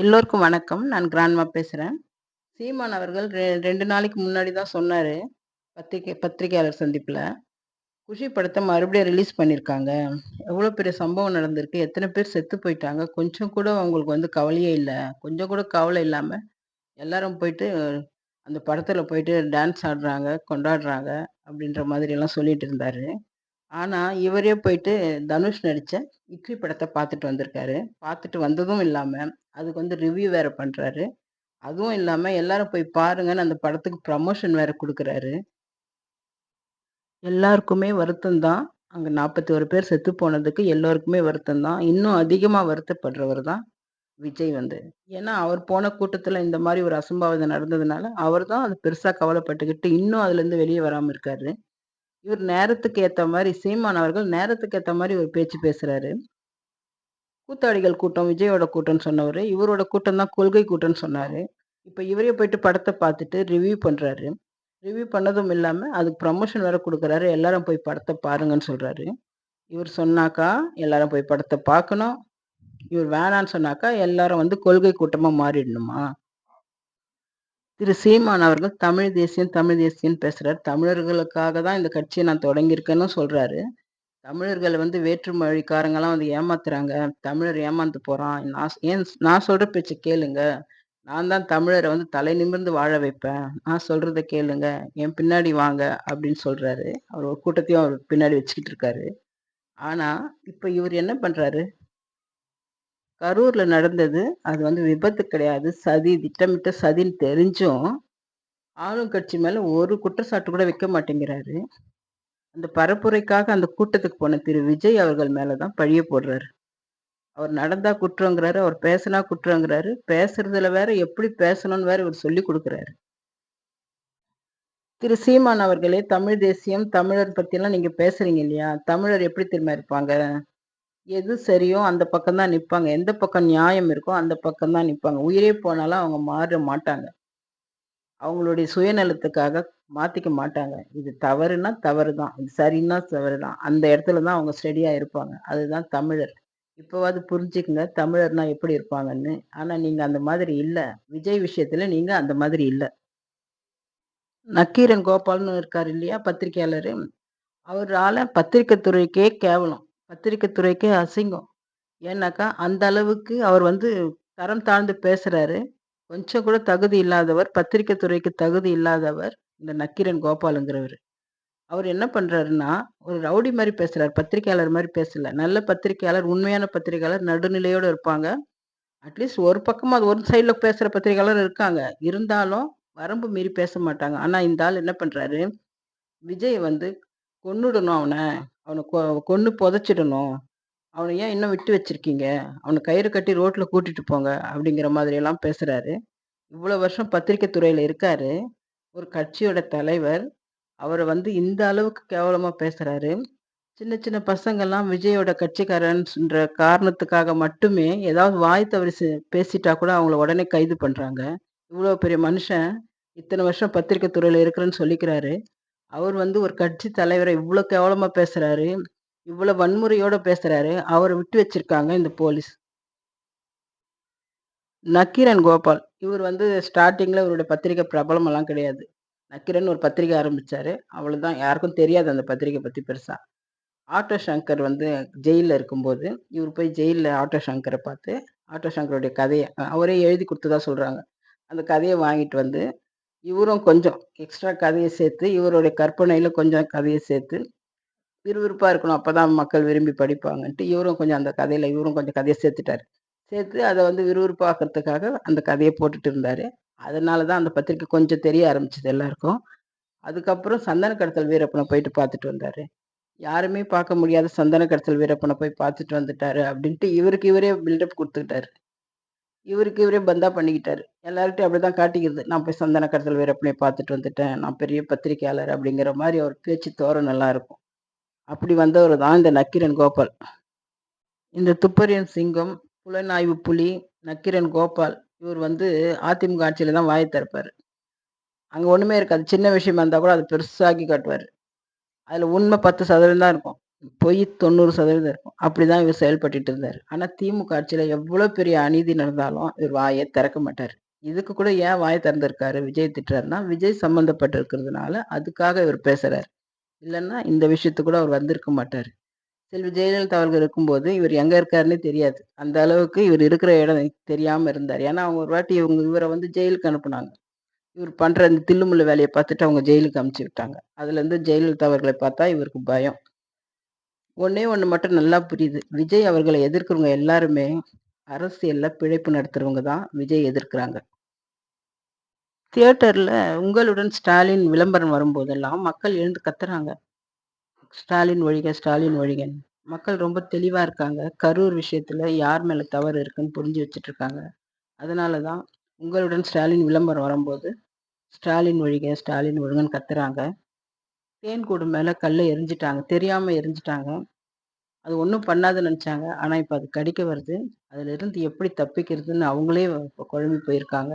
எல்லோருக்கும் வணக்கம். நான் கிராண்ட்மா பேசுகிறேன் சீமான் அவர்கள் ரெ ரெண்டு நாளைக்கு முன்னாடி தான் சொன்னார் பத்திரிக்கை பத்திரிக்கையாளர் சந்திப்பில் குஷி படத்தை மறுபடியும் ரிலீஸ் பண்ணியிருக்காங்க. எவ்வளோ பெரிய சம்பவம் நடந்திருக்கு. எத்தனை பேர் செத்து போயிட்டாங்க. கொஞ்சம் கூட அவங்களுக்கு வந்து கவலையே இல்லை கொஞ்சம் கூட கவலை இல்லாமல் எல்லாரும் போயிட்டு அந்த படத்தில் போயிட்டு டான்ஸ் ஆடுறாங்க, கொண்டாடுறாங்க அப்படின்ற மாதிரியெல்லாம் சொல்லிட்டு இருந்தார் ஆனால் இவரே போயிட்டு தனுஷ் நடித்த இட்லி படத்தை பார்த்துட்டு வந்திருக்காரு. பார்த்துட்டு வந்ததும் இல்லாமல் அதுக்கு வந்து ரிவ்யூ வேற பண்றாரு. அதுவும் இல்லாம எல்லாரும் போய் பாருங்கன்னு அந்த படத்துக்கு ப்ரமோஷன் வேற கொடுக்குறாரு எல்லாருக்குமே வருத்தம் தான். அங்க 41 பேர் செத்து போனதுக்கு எல்லோருக்குமே வருத்தம் தான். இன்னும் அதிகமா வருத்தப்படுறவர் தான் விஜய் வந்து. ஏன்னா, அவர் போன கூட்டத்துல இந்த மாதிரி ஒரு அசம்பாவிதம் நடந்ததுனால, அவர் தான் அது பெருசா கவலைப்பட்டுக்கிட்டு, இன்னும் அதுலேருந்து வெளியே வராம இருக்காரு. இவர் நேரத்துக்கு ஏத்த மாதிரி சீமான் அவர்கள் நேரத்துக்கு ஏத்த மாதிரி ஒரு பேச்சு பேசுறாரு. கூத்தாடிகள் கூட்டம் விஜயோட கூட்டம்னு சொன்னவர். இவரோட கூட்டம் தான் கொள்கை கூட்டம்னு சொன்னார். இப்போ இவரே போயிட்டு படத்தை பார்த்துட்டு ரிவ்யூ பண்ணுறாரு ரிவ்யூ பண்ணதும் இல்லாமல் அதுக்கு ப்ரமோஷன் வேறு கொடுக்குறாரு. எல்லாரும் போய் படத்தை பாருங்கன்னு சொல்கிறாரு இவர் சொன்னாக்கா, எல்லாரும் போய் படத்தை பார்க்கணும். இவர் வேணான்னு சொன்னாக்கா, எல்லாரும் வந்து கொள்கை கூட்டமாக மாறிடணுமா? திரு சீமான் அவர்கள் தமிழ் தேசியம், தமிழ் தேசியம்னு பேசுகிறார் தமிழர்களுக்காக தான் இந்த கட்சியை நான் தொடங்கியிருக்கேன்னு சொல்கிறாரு தமிழர்கள் வந்து வேற்றுமொழிக்காரங்கெல்லாம் வந்து ஏமாத்துறாங்க. தமிழர் ஏமாந்து போறான். நான் ஏன் நான் சொல்ற பேச்சை கேளுங்க. நான் தான் தமிழரை வந்து தலை நிமிர்ந்து வாழ வைப்பேன். நான் சொல்றத கேளுங்க. என் பின்னாடி வாங்க அப்படின்னு சொல்றாரு. அவர் ஒரு கூட்டத்தையும் அவர் பின்னாடி வச்சுக்கிட்டு இருக்காரு. ஆனா, இப்ப இவர் என்ன பண்றாரு? கரூர்ல நடந்தது, அது வந்து விபத்து கிடையாது. சதி, திட்டமிட்ட சதின்னு தெரிஞ்சும், ஆளும் கட்சி மேல ஒரு குற்றச்சாட்டு கூட வைக்க மாட்டேங்கிறாரு. அந்த பரப்புரைக்காக அந்த கூட்டத்துக்கு போன திரு விஜய் அவர்கள் மேலதான் பழிய போடுறாரு. அவர் நடந்தா குற்றங்கிறாரு, அவர் பேசினா குற்றங்கிறாரு. பேசுறதுல வேற எப்படி பேசணும்னு வேற இவர் சொல்லிக் கொடுக்குறாரு திரு சீமான் அவர்களே, தமிழ் தேசியம், தமிழர் பத்திலாம் நீங்க பேசுறீங்க இல்லையா? தமிழர் எப்படி திரும்ப இருப்பாங்க? எது சரியோ அந்த பக்கம் தான் நிற்பாங்க எந்த பக்கம் நியாயம் இருக்கோ அந்த பக்கம் தான் நிற்பாங்க உயிரே போனாலும் அவங்க மாற மாட்டாங்க. அவங்களுடைய சுயநலத்துக்காக மாத்திக்க மாட்டாங்க. இது தவறுனா தவறு தான். இது சரின்னா தவறு தான். அந்த இடத்துல தான் அவங்க ஸ்டெடியாக இருப்பாங்க. அதுதான் தமிழர். இப்போவாது புரிஞ்சுக்குங்க தமிழர்னா எப்படி இருப்பாங்கன்னு. ஆனா நீங்க அந்த மாதிரி இல்ல. விஜய் விஷயத்துல நீங்க அந்த மாதிரி இல்ல. நக்கீரன் கோபால்னு இருக்கார் இல்லையா? பத்திரிகையாளர் அவரால் பத்திரிக்கை துறைக்கே கேவலம். பத்திரிக்கை துறைக்கே அசிங்கம். ஏன்னாக்கா, அந்த அளவுக்கு அவர் வந்து தரம் தாழ்ந்து பேசுறாரு. கொஞ்சம் கூட தகுதி இல்லாதவர். பத்திரிக்கை துறைக்கு தகுதி இல்லாதவர். இந்த நக்கீரன் கோபாலுங்கிறவர் அவர் என்ன பண்றாருன்னா, ஒரு ரவுடி மாதிரி பேசுறாரு. பத்திரிக்கையாளர் மாதிரி பேசல. நல்ல பத்திரிக்கையாளர், உண்மையான பத்திரிக்கையாளர் நடுநிலையோட இருப்பாங்க. அட்லீஸ்ட் ஒரு பக்கமா அது ஒரு சைடில் பேசுற பத்திரிக்கையாளர் இருக்காங்க. இருந்தாலும் வரம்பு மீறி பேச மாட்டாங்க. ஆனா இந்த ஆள் என்ன பண்றாரு, விஜய் வந்து கொன்னுடணும் அவனை அவனை கொ கொன்று புதைச்சிடணும். அவனை ஏன் இன்னும் விட்டு வச்சிருக்கீங்க? அவனை கயிறு கட்டி ரோட்ல கூட்டிட்டு போங்க. அப்படிங்கிற மாதிரியெல்லாம் பேசுறாரு. இவ்வளோ வருஷம் பத்திரிக்கை துறையில இருக்காரு. ஒரு கட்சியோட தலைவர். அவரை வந்து இந்த அளவுக்கு கேவலமாக பேசுகிறாரு சின்ன சின்ன பசங்கள்லாம் விஜயோட கட்சிக்காரன்ன்ற காரணத்துக்காக மட்டுமே ஏதாவது வாய் தவறி பேசிட்டா கூட அவங்கள உடனே கைது பண்ணுறாங்க இவ்வளோ பெரிய மனுஷன் இத்தனை வருஷம் பத்திரிக்கை துறையில் இருக்கிறேன்னு சொல்லிக்கிறாரு. அவர் வந்து ஒரு கட்சி தலைவரை இவ்வளோ கேவலமாக பேசுகிறாரு இவ்வளோ வன்முறையோடு பேசுகிறாரு அவரை விட்டு வச்சிருக்காங்க இந்த போலீஸ். நக்கீரன் கோபால். இவர் வந்து ஸ்டார்டிங்கில் இவருடைய பத்திரிக்கை பிரபலமெல்லாம் கிடையாது. நக்கீரன் ஒரு பத்திரிக்கை ஆரம்பித்தார் அவ்வளோதான். யாருக்கும் தெரியாது அந்த பத்திரிக்கை பற்றி பெருசாக ஆட்டோ சங்கர் வந்து ஜெயிலில் இருக்கும்போது, இவர் போய் ஜெயிலில் ஆட்டோ சங்கரை பார்த்து, ஆட்டோ சங்கருடைய கதையை அவரே எழுதி குடுத்ததா சொல்கிறாங்க அந்த கதையை வாங்கிட்டு வந்து, இவரும் கொஞ்சம் எக்ஸ்ட்ரா கதையை சேர்த்து, இவருடைய கற்பனையில் கொஞ்சம் கதையை சேர்த்து, விறுவிறுப்பாக இருக்கணும். அப்போ தான் மக்கள் விரும்பி படிப்பாங்கன்ட்டு, இவரும் கொஞ்சம் அந்த கதையில் இவரும் கொஞ்சம் கதையை சேர்த்துட்டார் சேர்த்து அதை வந்து விறுவிறுப்பாக்குறதுக்காக அந்த கதையை போட்டுட்டு இருந்தார் அதனால தான் அந்த பத்திரிக்கை கொஞ்சம் தெரிய ஆரம்பிச்சது எல்லாருக்கும். அதுக்கப்புறம் சந்தன கடத்தல் வீரப்பனை போயிட்டு பார்த்துட்டு வந்தார் யாருமே பார்க்க முடியாத சந்தன கடத்தல் வீரப்பனை போய் பார்த்துட்டு வந்துட்டாரு அப்படின்ட்டு இவருக்கு இவரே பில்டப் கொடுத்துக்கிட்டாரு இவருக்கு இவரே பந்தா பண்ணிக்கிட்டாரு. அப்படி அப்படிதான் காட்டிக்கிறது. நான் போய் சந்தன கடத்தல் வீரப்பனை பார்த்துட்டு வந்துட்டேன். நான் பெரிய பத்திரிக்கையாளர் அப்படிங்கிற மாதிரி அவர் பேச்சு தோரணைலாம் இருக்கும். அப்படி வந்தவர் தான் இந்த நக்கீரன் கோபால். இந்த துப்பரியன் சிங்கம், புலனாய்வு புலி, நக்கீரன் கோபால் இவர் வந்து அதிமுக ஆட்சியில் தான் வாய திறப்பார் அங்கே ஒன்றுமே இருக்காது. சின்ன விஷயமா இருந்தால் கூட அதை பெருசாக்கி காட்டுவார் அதில் உண்மை 10% தான் இருக்கும். பொய் 90% இருக்கும். அப்படி தான் இவர் செயல்பட்டுட்டு இருந்தார் ஆனால் திமுக ஆட்சியில் எவ்வளோ பெரிய அநீதி நடந்தாலும் இவர் வாயை திறக்க மாட்டார் இதுக்கு கூட ஏன் வாயை திறந்திருக்காரு விஜய் திட்டுறாருன்னா, விஜய் சம்மந்தப்பட்டிருக்கிறதுனால அதுக்காக இவர் பேசுறாரு. இல்லைன்னா இந்த விஷயத்துக்கு கூட அவர் வந்திருக்க மாட்டார் செல்வி ஜெயலலிதா அவர்கள் இருக்கும்போது இவர் எங்க இருக்காருன்னே தெரியாது. அந்த அளவுக்கு இவர் இருக்கிற இடம் தெரியாம இருந்தார் ஏன்னா அவங்க ஒரு வாட்டி இவங்க இவரை வந்து ஜெயிலுக்கு அனுப்புனாங்க. இவர் பண்ற அந்த தில்லுமுள்ள வேலையை பார்த்துட்டு அவங்க ஜெயிலுக்கு அனுப்பிச்சு விட்டாங்க. அதுலேருந்து ஜெயலலிதா அவர்களை பார்த்தா இவருக்கு பயம். ஒன்னே ஒன்று மட்டும் நல்லா புரியுது. விஜய் அவர்களை எதிர்க்கிறவங்க எல்லாருமே அரசியல்ல பிழைப்பு நடத்துறவங்க தான் விஜய் எதிர்க்கிறாங்க. தியேட்டர்ல உங்களுடன் ஸ்டாலின் விளம்பரம் வரும்போதெல்லாம் மக்கள் எழுந்து கத்துறாங்க. ஸ்டாலின் ஒழிக! ஸ்டாலின் ஒழிகன்னு. மக்கள் ரொம்ப தெளிவாக இருக்காங்க. கரூர் விஷயத்தில் யார் மேலே தவறு இருக்குன்னு புரிஞ்சு வச்சுட்டு இருக்காங்க. அதனால தான் உங்களுடன் ஸ்டாலின் விளம்பரம் வரும்போது, ஸ்டாலின் ஒழிக! ஸ்டாலின் ஒழிகன்னு கத்துறாங்க. தேன்கூடு மேலே கல்லை எரிஞ்சிட்டாங்க தெரியாமல் எரிஞ்சிட்டாங்க அது ஒன்றும் பண்ணாதுன்னு நினச்சாங்க ஆனால் இப்போ அது கடிக்க வருது. அதிலிருந்து எப்படி தப்பிக்கிறதுன்னு அவங்களே இப்போ குழம்பி போயிருக்காங்க.